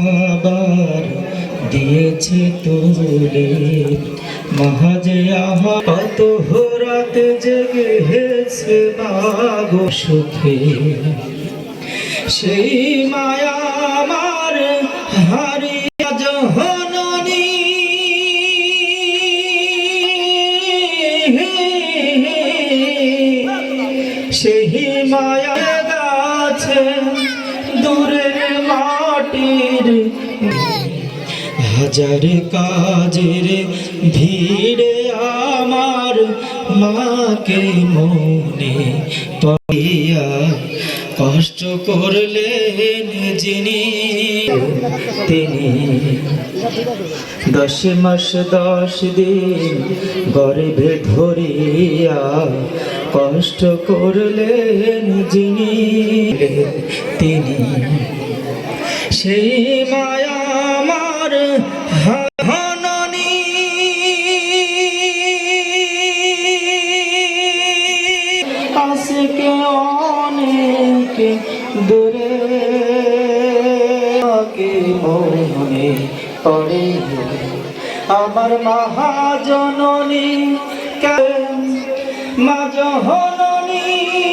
আবার দিয়েছে তুলে মহাজে আহা কত রাত জেগে বাগ সুখে। সেই মায়া আমার হারিয়া জহননী। সেই মায়া গাছে মাটির হাজার কাজের ভিড়ে আমার মাকে মনে পাইয়া কষ্ট করলেন যিনি। তিনি দশ মাস দশ দিন গর্ভে ধরিয়া কষ্ট করলেন যিনি। তিনি সেই মায়া আমার হাননি। আজকে অনেক দূরে মনে পড়ে। আমার মহাজননী মা জননী